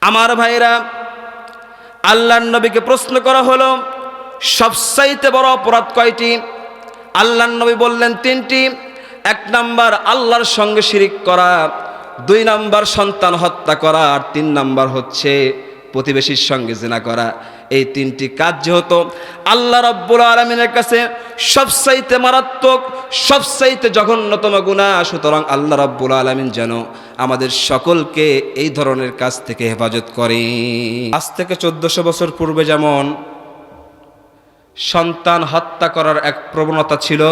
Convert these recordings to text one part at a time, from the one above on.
আমার ভাইরা আল্লাহর নবীকে প্রশ্ন করা হলো সবসাইতে বড় অপরাধ কয়টি? আল্লাহ নবী বললেন তিনটি। এক নাম্বার, আল্লাহর সঙ্গে শিরিক করা। দুই নাম্বার, সন্তান হত্যা করা। আর তিন নাম্বার হচ্ছে প্রতিবেশীর সঙ্গে জেনা করা এই তিনটি কাজ যেহেতু আল্লাহ রব্বুল আলমিনের কাছে সবসাইতে মারাত্মক সবসাইতে জঘন্যতম গুণা সুতরাং আল্লাহ রব্বুল আলমিন যেন আমাদের সকলকে এই ধরনের কাজ থেকে হেফাজত করে। আজ থেকে চোদ্দশো বছর পূর্বে যেমন সন্তান হত্যা করার এক প্রবণতা ছিল,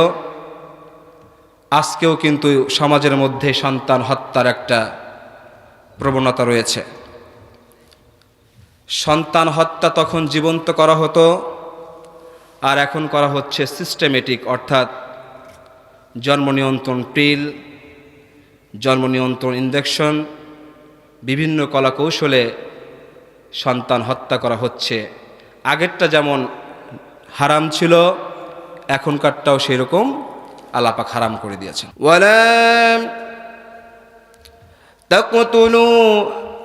আজকেও কিন্তু সমাজের মধ্যে সন্তান হত্যার একটা প্রবণতা রয়েছে। সন্তান হত্যা তখন জীবন্ত করা হতো, আর এখন করা হচ্ছে সিস্টেমেটিক অর্থাৎ জন্ম নিয়ন্ত্রণ পিল, জন্ম নিয়ন্ত্রণ ইঞ্জেকশন বিভিন্ন কলা কৌশলে সন্তান হত্যা করা হচ্ছে। আগেরটা যেমন হারাম ছিল, এখনকারটাও সেরকম আলাপাক হারাম করে দিয়েছেন।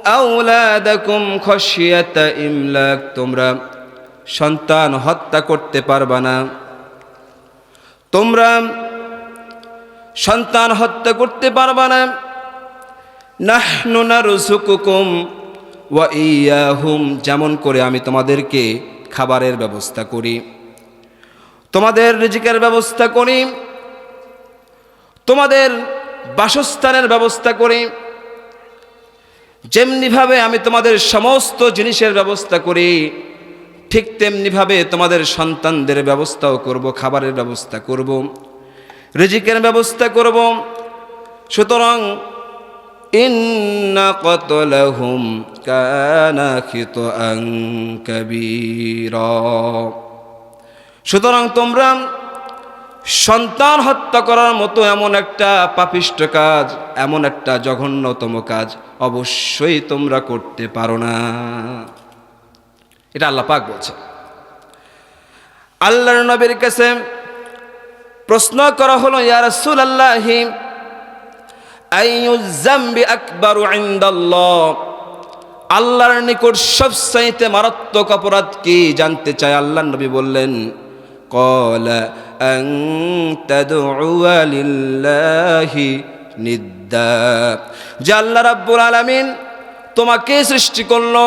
আউলাদাকুম খশিয়াতা ইমলাক, তোমরা সন্তান হত্যা করতে পারবা না। তোমরা সন্তান হত্যা করতে পারবা না। নাহনু নারযুকুকুম ওয়া ইয়াহুম, যেমন করে আমি তোমাদেরকে খাবারের ব্যবস্থা করি। তোমাদের রিজিকের ব্যবস্থা করি। তোমাদের বাসস্থানের ব্যবস্থা করি। যেমনিভাবে আমি তোমাদের সমস্ত জিনিসের ব্যবস্থা করি, ঠিক তেমনিভাবে তোমাদের সন্তানদের ব্যবস্থাও করব, খাবারের ব্যবস্থা করব, রিজিকের ব্যবস্থা করব। সুতরাং, ইন্না কতলাহুম কানা খিতআন কাবীরা। সুতরাং তোমরা সন্তান হত্যা করার মতো এমন একটা পাপিষ্ট কাজ, এমন একটা জঘন্যতম কাজ অবশ্যই তোমরা করতে পারো না। এটা আল্লাহ পাক বলছে। আল্লাহর নবীর কাছে প্রশ্ন করা হলো, ইয়া রাসূল আল্লাহি আইয়ুজাম্বি আকবারু ইনদাল্লাহ? আল্লাহর নিকট সবচাইতে মারাত্মক অপরাধ কি জানতে চাই আল্লাহ নবী বললেন, কলা أن تدعو لله নিদ্দা যে আল্লাহ রাব্বুল আলামিন তোমাকে সৃষ্টি করলো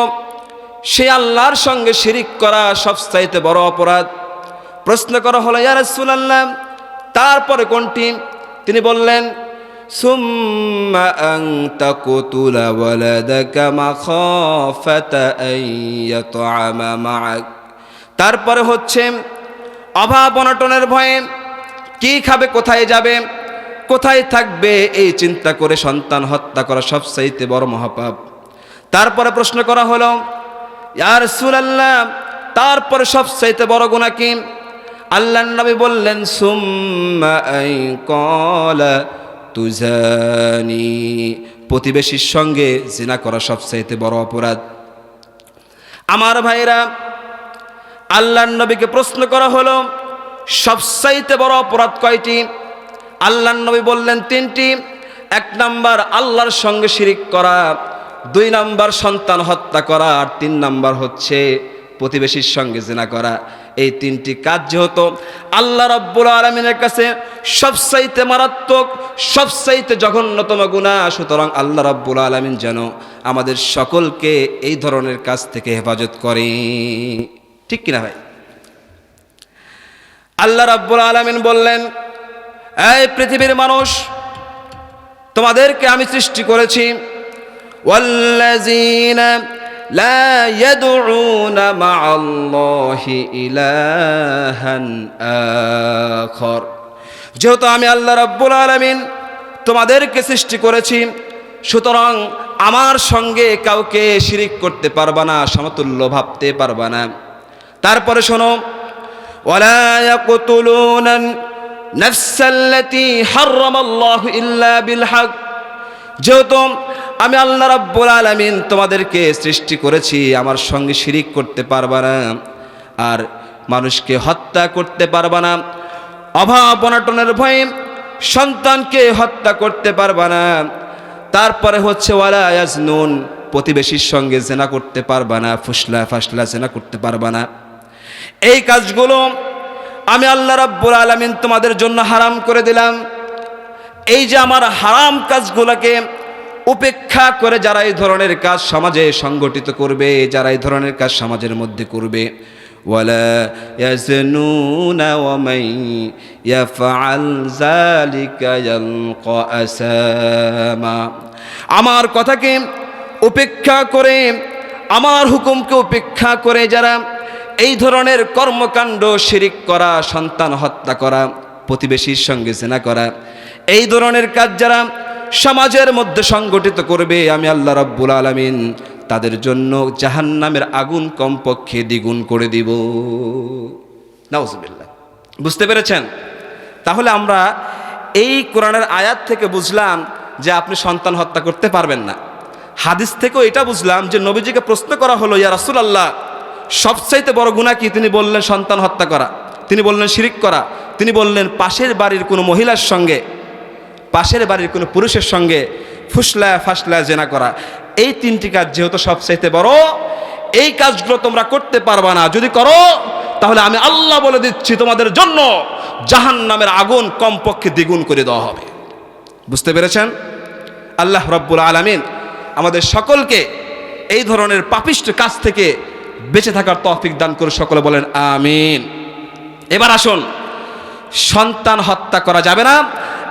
সে আল্লাহর সঙ্গে শিরিক করা সবচাইতে বড় অপরাধ প্রশ্ন করা হলো ইয়া রাসূলুল্লাহ তারপরে কোনটি তিনি বললেন সুম্মা আন তাকুতুলা ওয়ালাদাকা মাখাফাতা আন ইয়াতআমা মা'আক তারপরে হচ্ছে অভাব অনটনের ভয়ে কি খাবে, কোথায় যাবে, কোথায় থাকবে, এই চিন্তা করে সন্তান হত্যা করা সবচাইতে বড় মহাপাপ। তারপরে প্রশ্ন করা হলো ইয়ার সুলাল্লাহ তারপরে সবচাইতে বড় গুণা কি? আল্লাহ নবী বললেন তুজানি। প্রতিবেশীর সঙ্গে জিনা করা সবচাইতে বড় অপরাধ। আমার ভাইরা আল্লাহর নবীকে প্রশ্ন করা হলো সবসাইতে বড় অপরাধ কয়টি? আল্লাহর নবী বললেন তিনটি। এক নাম্বার, আল্লাহর সঙ্গে শিরিক করা। দুই নাম্বার, সন্তান হত্যা করা। আর তিন নাম্বার হচ্ছে প্রতিবেশীর সঙ্গে জেনা করা। এই তিনটি কাজ যেহেতু আল্লাহ রব্বুল আলমিনের কাছে সবসাইতে মারাত্মক সবসাইতে জঘন্যতম গুণা সুতরাং আল্লাহ রব্বুল আলমিন যেন আমাদের সকলকে এই ধরনের কাজ থেকে হেফাজত করে ঠিক কিনা ভাই? আল্লাহ রাব্বুল আলামিন বললেন, এই পৃথিবীর মানুষ, তোমাদেরকে আমি সৃষ্টি করেছি। যেহেতু আমি আল্লাহ রাব্বুল আলামিন তোমাদেরকে সৃষ্টি করেছি, সুতরাং আমার সঙ্গে কাউকে শিরিক করতে পারবা না, সমতুল্য ভাবতে পারবা না। তারপরে শোনো যেহেতু আমি আল্লাহ রাব্বুল আলমিন তোমাদেরকে সৃষ্টি করেছি, আমার সঙ্গে শিরিক করতে পারবে না, আর মানুষকে হত্যা করতে পারবে না, অভাব অনাটনের ভয়ে সন্তানকে হত্যা করতে পারবে না, তারপরে হচ্ছে, ওয়ালা ইয়াজনুন, প্রতিবেশীর সঙ্গে জেনা করতে পারবে না ফুসলা ফাসলা জেনা করতে পারবে না। এই কাজগুলো আমি আল্লাহ রাব্বুল আলামিন তোমাদের জন্য হারাম করে দিলাম এই যে আমার হারাম কাজগুলোকে উপেক্ষা করে যারা এই ধরনের কাজ সমাজে সংগঠিত করবে যারা এই ধরনের কাজ সমাজের মধ্যে করবে ولا يزنون ومن يفعل ذلك يلقى أثاما আমার কথাকে উপেক্ষা করে আমার হুকুমকে উপেক্ষা করে যারা এই ধরনের কর্মকাণ্ড শিরিক করা, সন্তান হত্যা করা, প্রতিবেশীর সঙ্গে জেনা করা, এই ধরনের কাজ যারা সমাজের মধ্যে সংগঠিত করবে, আমি আল্লাহ রাব্বুল আলামিন তাদের জন্য জাহান্নামের আগুন কমপক্ষে দ্বিগুণ করে দিব। নাউজুবিল্লাহ। বুঝতে পেরেছেন? তাহলে আমরা এই কোরআনের আয়াত থেকে বুঝলাম যে আপনি সন্তান হত্যা করতে পারবেন না। হাদিস থেকেও এটা বুঝলাম যে নবীজিকে প্রশ্ন করা হলো, ইয়া রাসূলুল্লাহ সবচাইতে বড় গুনাহ কি? তিনি বললেন সন্তান হত্যা করা। তিনি বললেন শিরিক করা। তিনি বললেন পাশের বাড়ির কোনো মহিলার সঙ্গে, পাশের বাড়ির কোনো পুরুষের সঙ্গে ফুসলা ফাসলা জেনা করা। এই তিনটি কাজ যেহেতু সবচাইতে বড়, এই কাজগুলো তোমরা করতে পারবা না। যদি করো, তাহলে আমি আল্লাহ বলে দিচ্ছি, তোমাদের জন্য জাহান নামের আগুন কমপক্ষে দ্বিগুণ করে দেওয়া হবে। বুঝতে পেরেছেন? আল্লাহ রব্বুল আলমিন আমাদের সকলকে এই ধরনের পাপিষ্ট কাজ থেকে বেঁচে থাকার তৌফিক দান করে সকলে বলেন, আমিন। এবার আসুন, সন্তান হত্যা করা যাবে না।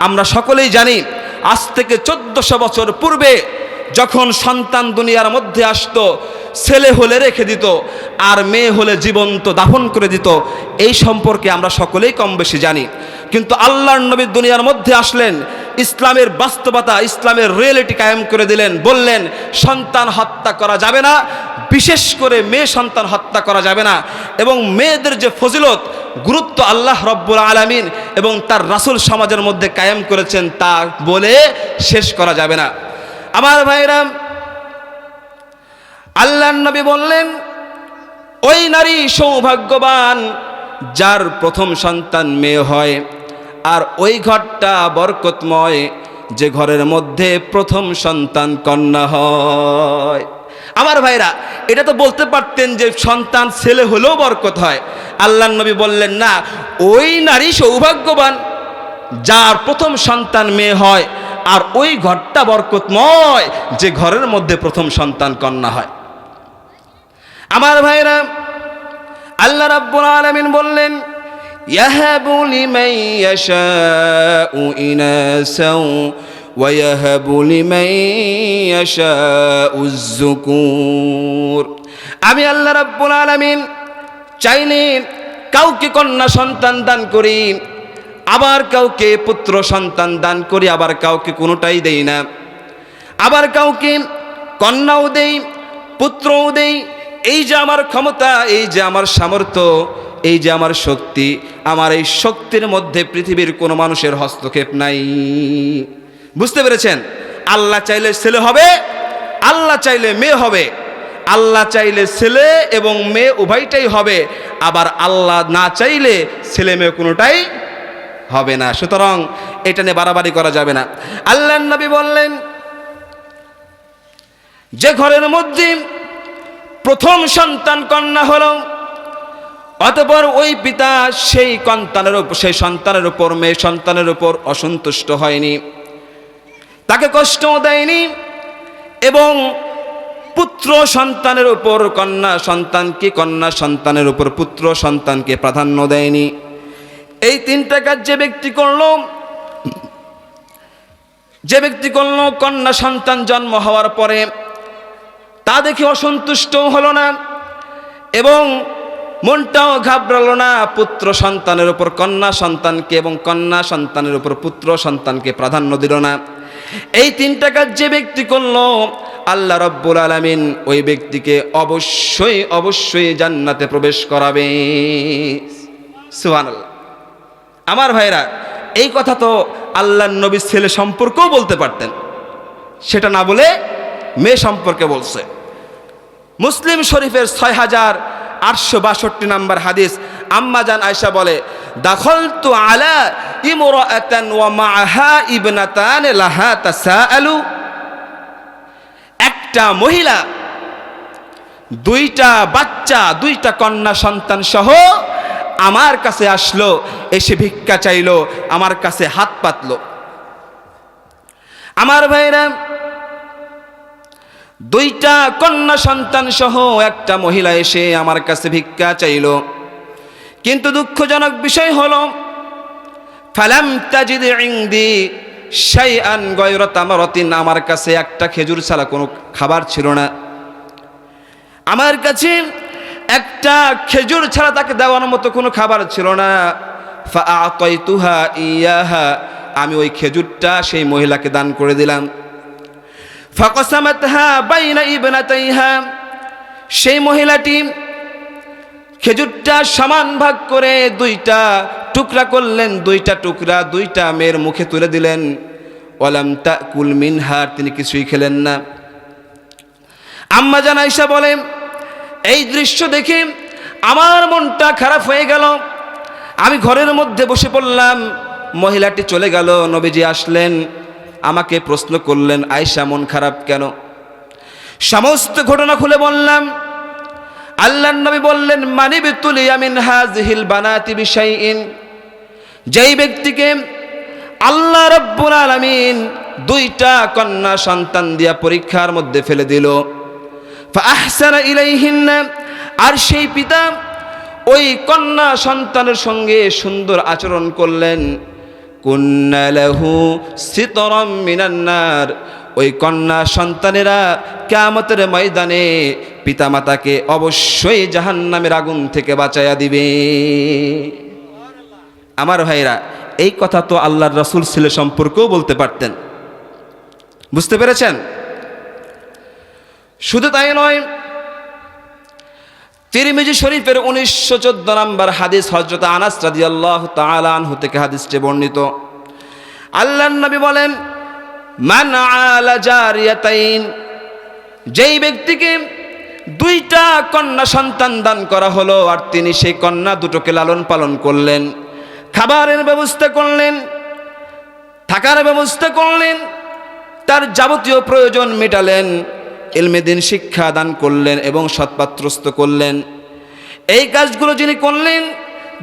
আমরা সকলেই জানি, আজ থেকে চোদ্দশো বছর পূর্বে যখন সন্তান দুনিয়ার মধ্যে আসতো ছেলে হলে রেখে দিত, আর মেয়ে হলে জীবন্ত দাফন করে দিত, এই সম্পর্কে আমরা সকলেই কম বেশি জানি। কিন্তু আল্লাহর নবী দুনিয়ার মধ্যে আসলেন, ইসলামের বাস্তবতা, ইসলামের রিয়েলিটি কায়েম করে দিলেন, বললেন, সন্তান হত্যা করা যাবে না, বিশেষ করে মেয়ে সন্তান হত্যা করা যাবে না। এবং মেয়েদের যে ফজিলত, গুরুত্ব আল্লাহ রব্বুল আলামিন এবং তার রাসূল সমাজের মধ্যে কায়েম করেছেন তা বলে শেষ করা যাবে না। আমার ভাইরাম আল্লাহ নবী বললেন, ওই নারী সৌভাগ্যবান যার প্রথম সন্তান মেয়ে হয়, আর ওই ঘরটা বরকতময় যে ঘরের মধ্যে প্রথম সন্তান কন্যা হয়। আমার ভাইরা, এটা তো বলতে পারতেন যে সন্তান ছেলে হলেও বরকত হয়। আল্লাহ নবী বললেন, না, ওই নারী সৌভাগ্যবান যার প্রথম সন্তান মেয়ে হয়, আর ওই ঘরটা বরকতময় যে ঘরের মধ্যে প্রথম সন্তান কন্যা হয়। আমার ভাইরা, আল্লাহ রাব্বুল আলামিন বললেন লিমান ইয়াশাউ ইনাসাও ওয়া ইয়াহাবু লিমান ইয়াশাউ যুকুর। আমি আল্লাহ রাব্বুল আলামিন চাইলে কাউকে কন্যা সন্তান দান করি, আবার কাউকে পুত্র সন্তান দান করি, আবার কাউকে কোনোটাই দেই না। আবার কাউকে কন্যাও দেই, পুত্রও দেই এই যে আমার ক্ষমতা, এই যে আমার সামর্থ্য, এই যে আমার শক্তি, আমার এই শক্তির মধ্যে পৃথিবীর কোনো মানুষের হস্তক্ষেপ নাই। বুঝতে পেরেছেন? আল্লাহ চাইলে ছেলে হবে, আল্লাহ চাইলে মেয়ে হবে। আল্লাহ চাইলে ছেলে এবং মেয়ে উভয়টাই হবে, আবার আল্লাহ না চাইলে ছেলে মেয়ে কোনোটাই হবে না। সুতরাং এটা নিয়ে বাড়াবাড়ি করা যাবে না। আল্লাহ নবী বললেন, যে ঘরের মধ্যে প্রথম সন্তান কন্যা হল, অতপর ওই পিতা সেই সন্তানের উপর সেই সন্তানের উপর মেয়ে সন্তানের উপর অসন্তুষ্ট হয়নি। তাকে কষ্টও দেয়নি এবং পুত্র সন্তানের উপর কন্যা সন্তানকে, কন্যা সন্তানের উপর পুত্র সন্তানকে প্রাধান্য দেয়নি। এই তিনটা কাজ যে ব্যক্তি করল, যে ব্যক্তি করল, কন্যা সন্তান জন্ম হওয়ার পরে তা দেখে অসন্তুষ্ট হলো না এবং মনটাও ঘাবড়ালো না। পুত্র সন্তানের উপর, কন্যা সন্তানকে এবং কন্যা সন্তানের উপর পুত্র সন্তানকে প্রাধান্য দিল না। এই তিনটা কাজ যে ব্যক্তি করল, আল্লাহ রব্বুল আলমিন ওই ব্যক্তিকে অবশ্যই অবশ্যই জান্নাতে প্রবেশ করাবে। সুবহানাল্লাহ। আমার ভাইরা এই কথা তো আল্লাহ নবীর ছেলে সম্পর্কেও বলতে পারতেন। সেটা না বলে মেয়ে সম্পর্কে বলছে। মুসলিম শরীফের ছয় হাজার আটশো বাষট্টি নাম্বার হাদিস আম্মা জান আয়সা বলে দাখল তো আলা লাহা একটা মহিলা, দুইটা বাচ্চা, দুইটা কন্যা সন্তান সহ আমার কাছে আসলো, এসে ভিক্ষা চাইলো, আমার কাছে হাত পাতল। আমার ভাইরা দুইটা কন্যা সন্তান সহ একটা মহিলা এসে আমার কাছে ভিক্ষা চাইলো। কিন্তু দুঃখজনক বিষয় হল, ফালাম তাজিদ ইংদি শাইআন গয়রত আমারতিন আমার কাছে একটা খেজুর ছাড়া কোনো খাবার ছিল না। আমার কাছে একটা খেজুর ছাড়া তাকে দেওয়ার মতো কোনো খাবার ছিল না। ফাআতাইতুহা ইয়াহা, আমি ওই খেজুরটা সেই মহিলাকে দান করে দিলাম। সেই মহিলাটি খেজুরটা সমান ভাগ করে দুইটা টুকরা করলেন, দুইটা টুকরা দুইটা মেয়ের মুখে তুলে দিলেন। ওলাম তাকুল মিনহার তিনি কিছুই খেলেন না। আম্মা জান আয়সা বলেন, এই দৃশ্য দেখে আমার মনটা খারাপ হয়ে গেল। আমি ঘরের মধ্যে বসে পড়লাম, মহিলাটি চলে গেল, নবীজি আসলেন। আমাকে প্রশ্ন করলেন আয়সা মন খারাপ কেন? সমস্ত ঘটনা খুলে বললাম। আল্লাহ নবী বললেন মানিবি তুলি আমিন হাজহিল বানাতি বিশাইইন। যেই ব্যক্তিকে আল্লাহ রব্বুল আলামিন দুইটা কন্যা সন্তান দিয়া পরীক্ষার মধ্যে ফেলে দিল। আর সেই পিতা ওই কন্যা সন্তানের সঙ্গে সুন্দর আচরণ করলেন। কুন্নালাহু সিতরম মিনান্নার ওই কন্যা সন্তানেরা কেয়ামতের ময়দানে পিতামাতাকে অবশ্যই জাহান্নামের আগুন থেকে বাঁচাইয়া দিবে। আমার ভাইরা, এই কথা তো আল্লাহর রসুল ছেলে সম্পর্কেও বলতে পারতেন। বুঝতে পেরেছেন? শুধু তাই নয় তিরমিজি শরীফের উনিশশো চোদ্দ নম্বর হাদিস হজরত আনাস রাজি আল্লাহ তালানহু থেকে হাদিসটি বর্ণিত। আল্লাহ নবী বলেন, মান আলা যেই ব্যক্তিকে দুইটা কন্যা সন্তান দান করা হলো আর তিনি সেই কন্যা দুটোকে লালন পালন করলেন, খাবারের ব্যবস্থা করলেন, থাকার ব্যবস্থা করলেন, তার যাবতীয় প্রয়োজন মেটালেন এলমেদিন শিক্ষা দান করলেন এবং সৎপাত্রস্ত করলেন। এই কাজগুলো যিনি করলেন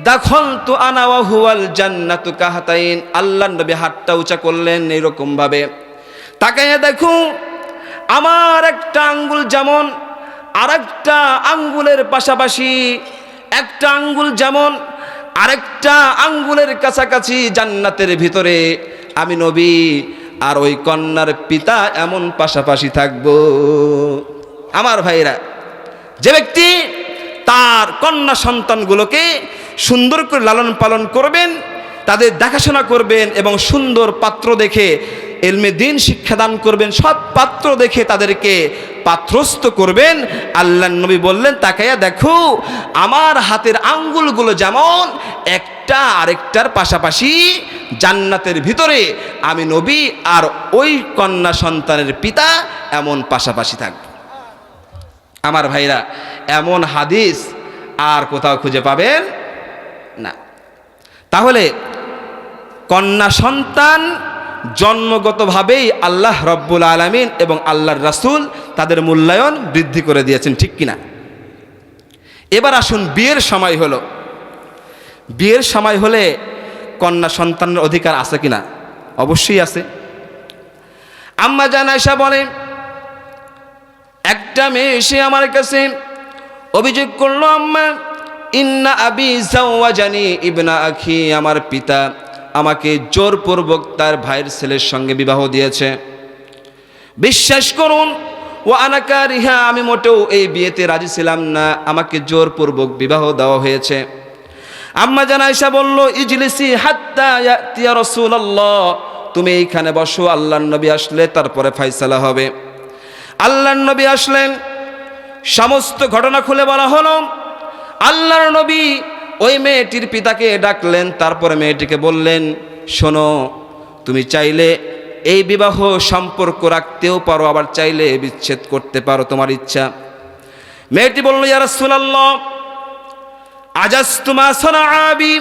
দাখল তো আনাওয়া হুয়াল জান্নাতু কাহাতাইন আল্লাহ নবী হাতটা উঁচা করলেন এইরকম ভাবে তাকাইয়া দেখো, আমার একটা আঙ্গুল যেমন আর একটা আঙ্গুলের পাশাপাশি একটা আঙ্গুল যেমন, আরেকটা আঙ্গুলের কাছাকাছি জান্নাতের ভিতরে। আমি নবী আর ওই কন্যার পিতা এমন পাশাপাশি থাকব। আমার ভাইরা, যে ব্যক্তি তার কন্যা সন্তানগুলোকে সুন্দর করে লালন পালন করবেন, তাদের দেখাশোনা করবেন এবং সুন্দর পাত্র দেখে এলমে দিন শিক্ষাদান করবেন, সৎ পাত্র দেখে তাদেরকে পাত্রস্থ করবেন। আল্লাহ নবী বললেন, তাকাইয়া দেখো, আমার হাতের আঙ্গুলগুলো যেমন একটা আরেকটার পাশাপাশি জান্নাতের ভিতরে, আমি নবী আর ওই কন্যা সন্তানের পিতা এমন পাশাপাশি থাকব। আমার ভাইরা, এমন হাদিস আর কোথাও খুঁজে পাবেন না। তাহলে কন্যা সন্তান জন্মগতভাবেই আল্লাহ রব্বুল আলমিন এবং আল্লাহর রাসূল তাদের মূল্যায়ন বৃদ্ধি করে দিয়েছেন, ঠিক কিনা? এবার আসুন, বিয়ের সময় হলো। বিয়ের সময় হলে কন্যা সন্তানের অধিকার আছে কিনা? অবশ্যই আছে। আম্মা জান আয়সা বলে একটা মেয়ে এসে আমার কাছে অভিযোগ করল, আম্মা, ইন্না আবি জানি ইবনা আখি, আমার পিতা আমাকে জোরপূর্বক তার ভাইয়ের ছেলের সঙ্গে বিবাহ দিয়েছে। বিশ্বাস করুন, ও আনাকা রিহা, আমি মোটেও এই বিয়েতে রাজি ছিলাম না, আমাকে জোরপূর্বক বিবাহ দেওয়া হয়েছে। আম্মা জান আয়সা বলল, ইজলিসি হাত্তা ইয়াতিয়া রাসূলুল্লাহ। তুমি এইখানে বসো, আল্লাহর নবী আসলে তারপরে ফয়সালা হবে। আল্লাহর নবী আসলেন, সমস্ত ঘটনা খুলে বলা হলো, আল্লাহর নবী ওই মেয়েটির পিতাকে ডাকলেন, তারপরে মেয়েটিকে বললেন, শোনো, তুমি চাইলে এই বিবাহ সম্পর্ক রাখতেও পারো, আবার চাইলে বিচ্ছেদ করতে পারো, তোমার ইচ্ছা। মেয়েটি বলল, ইয়া রাসূলুল্লাহ আজাস তোমা আবি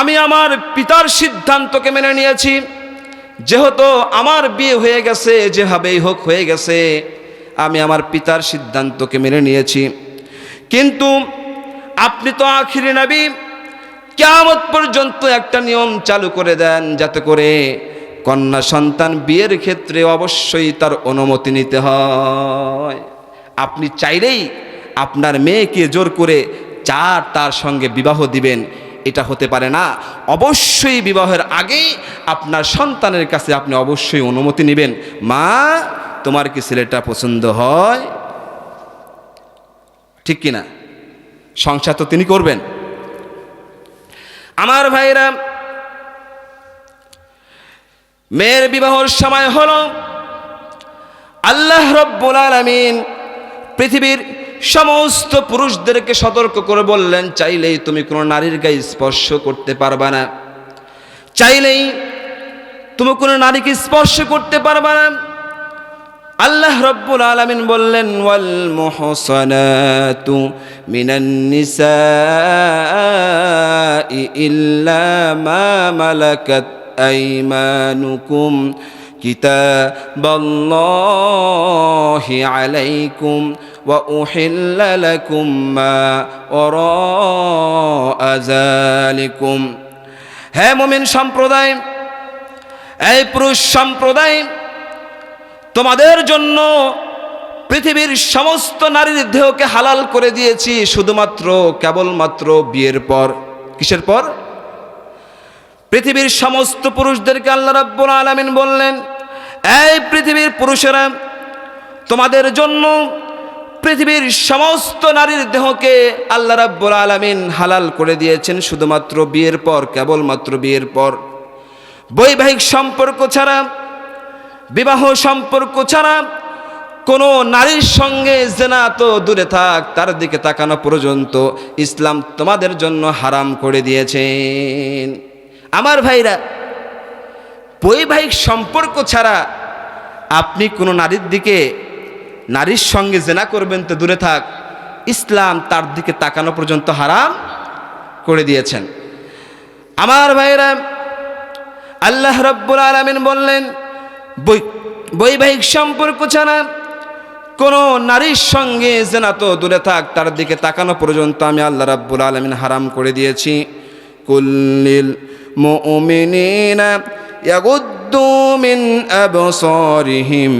আমি আমার পিতার সিদ্ধান্তকে মেনে নিয়েছি। যেহেতু আমার বিয়ে হয়ে গেছে, যেভাবেই হোক হয়ে গেছে, আমি আমার পিতার সিদ্ধান্তকে মেনে নিয়েছি। কিন্তু আপনি তো আখিরি নাবি। কেয়ামত পর্যন্ত একটা নিয়ম চালু করে দেন যাতে করে কন্যা সন্তান বিয়ের ক্ষেত্রে অবশ্যই তার অনুমতি নিতে হয়। আপনি চাইলেই আপনার মেয়েকে জোর করে চার তার সঙ্গে বিবাহ দিবেন, এটা হতে পারে না। অবশ্যই বিবাহের আগেই আপনার সন্তানের কাছে আপনি অবশ্যই অনুমতি নেবেন। মা, তোমার কি ছেলেটা পছন্দ হয়? ঠিক কিনা? সংসার তো তিনি করবেন। আমার ভাইরা, মেয়ের বিবাহর সময় হল, আল্লাহ রব্বুল আলামিন পৃথিবীর সমস্ত পুরুষদেরকে সতর্ক করে বললেন, চাইলেই তুমি কোনো নারীর গায়ে স্পর্শ করতে পারবা না। চাইলেই তুমি কোনো নারীকে স্পর্শ করতে পারবা না। আল্লাহ রব্বুল আলামিন বললেন ওয়াল মুহসানাতু মিনান নিসাই ইল্লা মা মালাকাত আইমানুকুম কিতাবাল্লাহি আলাইকুম وأحل لكم ما وراء ذلكم হ্যাঁ মুমিন সম্প্রদায় এই পুরুষ সম্প্রদায় তোমাদের জন্য পৃথিবীর সমস্ত নারীর দেহকে হালাল করে দিয়েছি, শুধুমাত্র, কেবলমাত্র বিয়ের পর। কিসের পর? পৃথিবীর সমস্ত পুরুষদেরকে আল্লাহ রাব্বুল আলামিন বললেন, এই পৃথিবীর পুরুষেরা, তোমাদের জন্য পৃথিবীর সমস্ত নারীর দেহকে আল্লাহ রাব্বুল আলামিন হালাল করে দিয়েছেন, শুধুমাত্র বিয়ের পর, কেবলমাত্র বিয়ের পর। বৈবাহিক সম্পর্ক ছাড়া বিবাহ সম্পর্ক ছাড়া কোনো নারীর সঙ্গে জেনা তো দূরে থাক, তার দিকে তাকানো পর্যন্ত ইসলাম তোমাদের জন্য হারাম করে দিয়েছেন। আমার ভাইরা, বৈবাহিক সম্পর্ক ছাড়া আপনি কোনো নারীর দিকে, নারীর সঙ্গে জেনা করবেন তো দূরে থাক, ইসলাম তার দিকে তাকানো পর্যন্ত হারাম করে দিয়েছেন। আমার ভাইরা, আল্লাহ রব্বুল আলমিন বললেন বৈবাহিক সম্পর্ক ছাড়া কোনো নারীর সঙ্গে জেনা তো দূরে থাক, তার দিকে তাকানো পর্যন্ত আমি আল্লাহ রাব্বুল আলমিন হারাম করে দিয়েছি। কুল্লিল মিন আবসারিহিম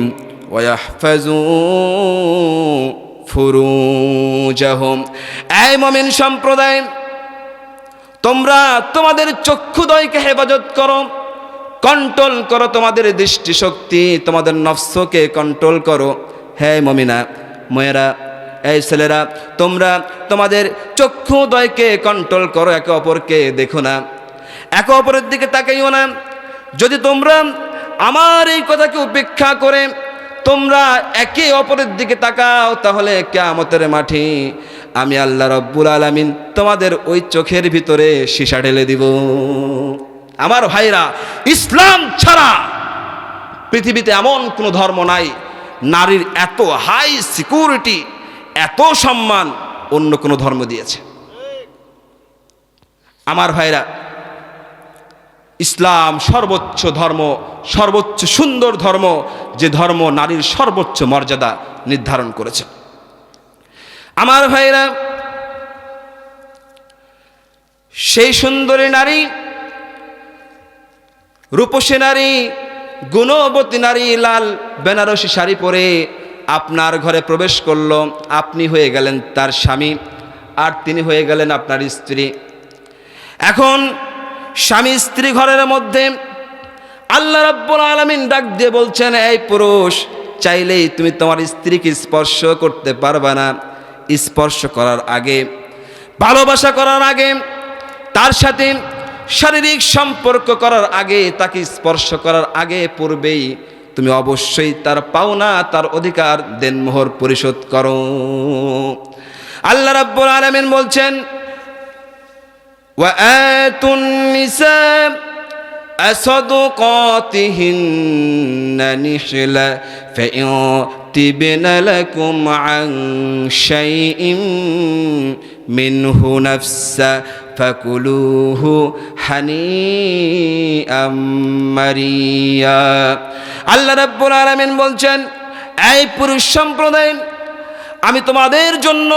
সম্প্রদায়, তোমরা তোমাদের চক্ষুদয়কে হেফাজত করো। কন্ট্রোল করো তোমাদের দৃষ্টিশক্তি, তোমাদের নফসকে কন্ট্রোল করো। হ্যাঁ মমিনা, মেয়েরা, এই ছেলেরা, তোমরা তোমাদের চক্ষুদয়কে কন্ট্রোল করো, একে অপরকে দেখো না। একে অপরের দিকে তাকাইও না। যদি তোমরা আমার এই কথাকে উপেক্ষা করে তোমরা একে অপরের দিকে তাকাও, তাহলে কেয়ামতের মাঠে আমি আল্লাহ রব্বুল আলমিন তোমাদের ওই চোখের ভিতরে সীসা ঢেলে দিব। আমার ভাইরা, ইসলাম ছাড়া পৃথিবীতে এমন কোনো ধর্ম নাই। নারীর এত হাই সিকিউরিটি এত সম্মান অন্য কোনো ধর্ম দিয়েছে। আমার ভাইরা, ইসলাম সর্বোচ্চ ধর্ম, সর্বোচ্চ সুন্দর ধর্ম, যে ধর্ম নারীর সর্বোচ্চ মর্যাদা নির্ধারণ করেছে। আমার ভাইরা, সেই সুন্দরী নারী রূপসী নারী, গুণবতী নারী, লাল বেনারসি শাড়ি পরে আপনার ঘরে প্রবেশ করল। আপনি হয়ে গেলেন তার স্বামী আর তিনি হয়ে গেলেন আপনার স্ত্রী। এখন স্বামী স্ত্রী ঘরের মধ্যে আল্লাহ রাব্বুল আলামিন ডাক দিয়ে বলছেন, এই পুরুষ, চাইলেই তুমি তোমার স্ত্রীকে স্পর্শ করতে পারবে না। স্পর্শ করার আগে, ভালোবাসা করার আগে, তার সাথে শারীরিক সম্পর্ক করার আগে তাকে স্পর্শ করার আগে পূর্বেই তুমি অবশ্যই তার পাওনা তার অধিকার দেনমোহর পরিশোধ করো আল্লাহ রাব্বুল আলামিন বলছেন وآتوا النساء أصدقاتهن نحلة فإن تبن لكم عن شيء منه نفسا ফাকুলুহু হানিআম মারিয়া আল্লাহ রাব্বুল আলামিন বলছেন, এই পুরুষ সম্প্রদায়, আমি তোমাদের জন্য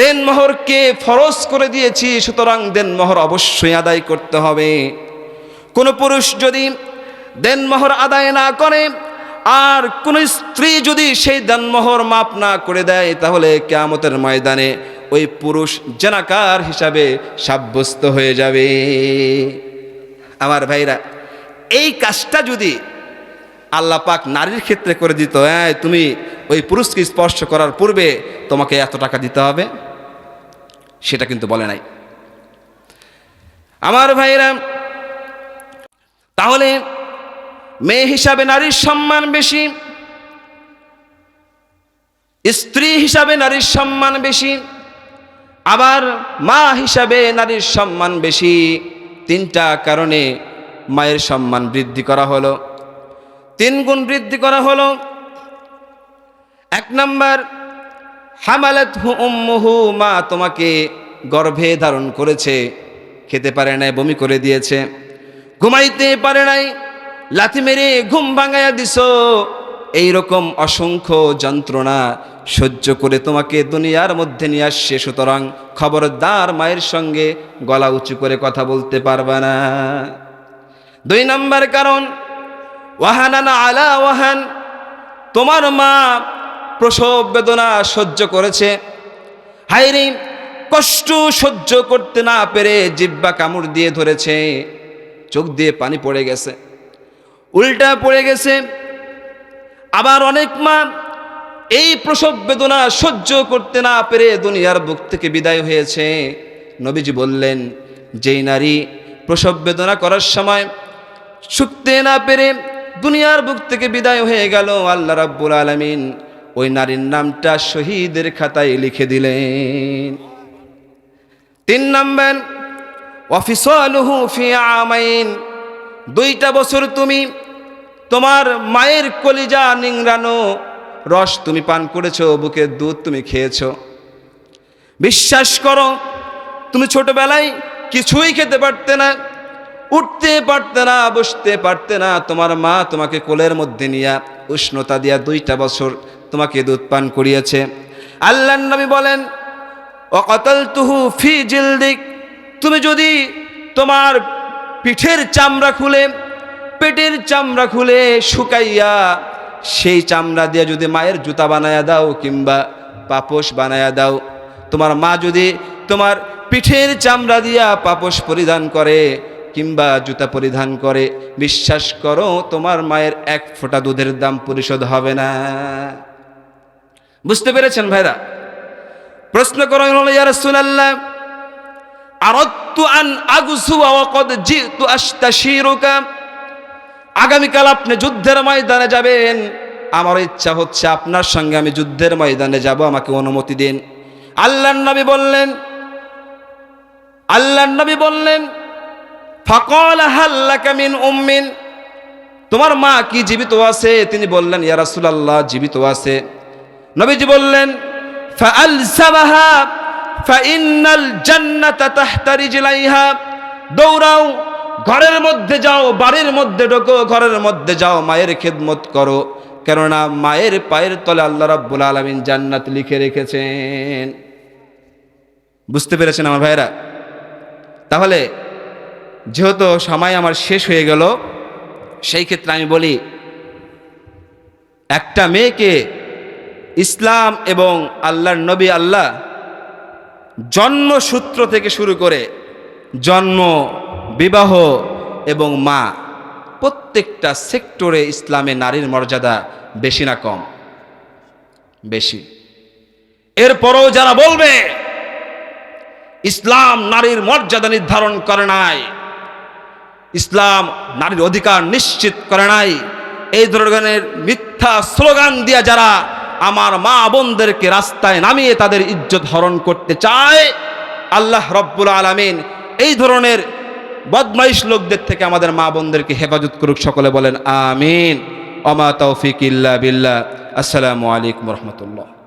দেনমোহরকে ফরজ করে দিয়েছি, সুতরাং দেনমোহর অবশ্যই আদায় করতে হবে। কোনো পুরুষ যদি দেনমোহর আদায় না করে, আর কোন স্ত্রী যদি সেই দেনমোহর মাপ না করে দেয়, তাহলে কেয়ামতের ময়দানে ওই পুরুষ জেনাকার হিসাবে সাব্যস্ত হয়ে যাবে। আমার ভাইরা, এই কাজটা যদি আল্লাহ পাক নারীর ক্ষেত্রে করে দিত হ্যাঁ তুমি ওই পুরুষকে স্পর্শ করার পূর্বে তোমাকে এত টাকা দিতে হবে? সেটা কিন্তু বলে নাই। আমার ভাইরা, তাহলে মেয়ে হিসাবে নারীর সম্মান বেশি, স্ত্রী হিসাবে নারীর সম্মান বেশি আবার মা হিসাবে নারীর সম্মান বেশি। তিনটা কারণে মায়ের সম্মান বৃদ্ধি করা হলো। তিন গুণ বৃদ্ধি করা হলো। এক নম্বর হামালাত হু উম্মুহু, মা তোমাকে গর্ভে ধারণ করেছে, খেতে পারে নাই, বমি করে দিয়েছে। ঘুমাইতে পারে নাই, লাথি মেরে ঘুম ভাঙাইয়া দিছ। এইরকম অসংখ্য যন্ত্রণা সহ্য করে তোমাকে দুনিয়ার মধ্যে নিয়ে আসছে, সুতরাং খবরদার মায়ের সঙ্গে গলা উঁচু করে কথা বলতে পারবে না। দুই নম্বর কারণ, ওয়াহানানা আলা ওয়াহান, তোমার মা প্রসব বেদনা সহ্য করেছে। হাইরি কষ্ট সহ্য করতে না পেরে জিব্বা কামড় দিয়ে ধরেছে, চোখ দিয়ে পানি পড়ে গেছে, উল্টা পড়ে গেছে আবার অনেক মা এই প্রসব বেদনা সহ্য করতে না পেরে দুনিয়ার বুক থেকে বিদায় হয়েছে। নবীজি বললেন, যেই নারী প্রসব বেদনা করার সময় শুকতে না পেরে দুনিয়ার বুক থেকে বিদায় হয়ে গেল, আল্লাহ রাব্বুল আলামিন ওই নারীর নামটা শহীদের খাতায় লিখে দিলেন। তিন নম্বর অফিসলহু ফি আমাইন দুইটা বছর তুমি তোমার মায়ের কলিজা নিংড়ানো রস তুমি পান করেছ, বুকের দুধ তুমি খেয়েছো। বিশ্বাস করো, তুমি ছোটবেলায় কিছুই খেতে পারতে না, উঠতে পারতে না, বসতে পারতে না, তোমার মা তোমাকে কোলের মধ্যে নিয়ে উষ্ণতা দিয়া দুইটা বছর তোমাকে দুধ পান করিয়েছে। আল্লাহ নবী বলেন অকতল তুহু ফি জিলদিক তুমি যদি তোমার পিঠের চামড়া খুলে পেটের চামড়া খুলে শুকাইয়া সেই চামড়া দিয়ে যদি মায়ের জুতা বানায়া দাও কিংবা পাপোশ বানায়া দাও, তোমার মা যদি তোমার পিঠের চামড়া দিয়া পাপোশ পরিধান করে কিংবা জুতা পরিধান করে, বিশ্বাস করো তোমার মায়ের এক ফোঁটা দুধের দাম পরিশোধ হবে না। বুঝতে পেরেছেন ভাইরা? প্রশ্ন করা হলো রাসূলুল্লাহ, আরাদতু আন আগামীকাল আপনি যুদ্ধের ময়দানে যাবেন। আমার ইচ্ছা হচ্ছে আপনার সঙ্গে আমি যুদ্ধের ময়দানে যাব, আমাকে অনুমতি দিন। আল্লাহর নবী বললেন, আল্লাহর নবী বললেন, ফকল মিন উম্মিন। তোমার মা কি জীবিত আছে? তিনি বললেন, ইয়া রাসূলুল্লাহ, জীবিত আছে। নবীজি বললেন দৌড়াও ঘরের মধ্যে যাও, বাড়ির মধ্যে ঢোকো, ঘরের মধ্যে যাও, মায়ের খেদমত করো। কেননা মায়ের পায়ের তলে আল্লাহ রাব্বুল আলামিন জান্নাত লিখে রেখেছেন। বুঝতে পেরেছেন আমার ভাইরা তাহলে যেহেতু সময় আমার শেষ হয়ে গেল, সেই ক্ষেত্রে আমি বলি, একটা মেয়েকে ইসলাম এবং আল্লাহর নবী আল্লাহ জন্মসূত্র থেকে শুরু করে জন্ম বিবাহ এবং মা, প্রত্যেকটা সেক্টরে ইসলামে নারীর মর্যাদা বেশি না কম? বেশি। এরপরও যারা বলবে, ইসলাম নারীর মর্যাদা নির্ধারণ করে নাই, ইসলাম নারীর অধিকার নিশ্চিত করে নাই, এই ধরনের মিথ্যা স্লোগান দিয়ে যারা আমার মা বোনদেরকে রাস্তায় নামিয়ে তাদের ইজ্জত হরণ করতে চায়, আল্লাহ রব্বুল আলমিন এই ধরনের বদমাইশ লোকদের থেকে আমাদের মা বোনদেরকে হেফাজত করুক, সকলে বলেন আমিন। অমা তৌফিক ইল্লা বিল্লা আসসালামু আলাইকুম রহমতুল্লাহ।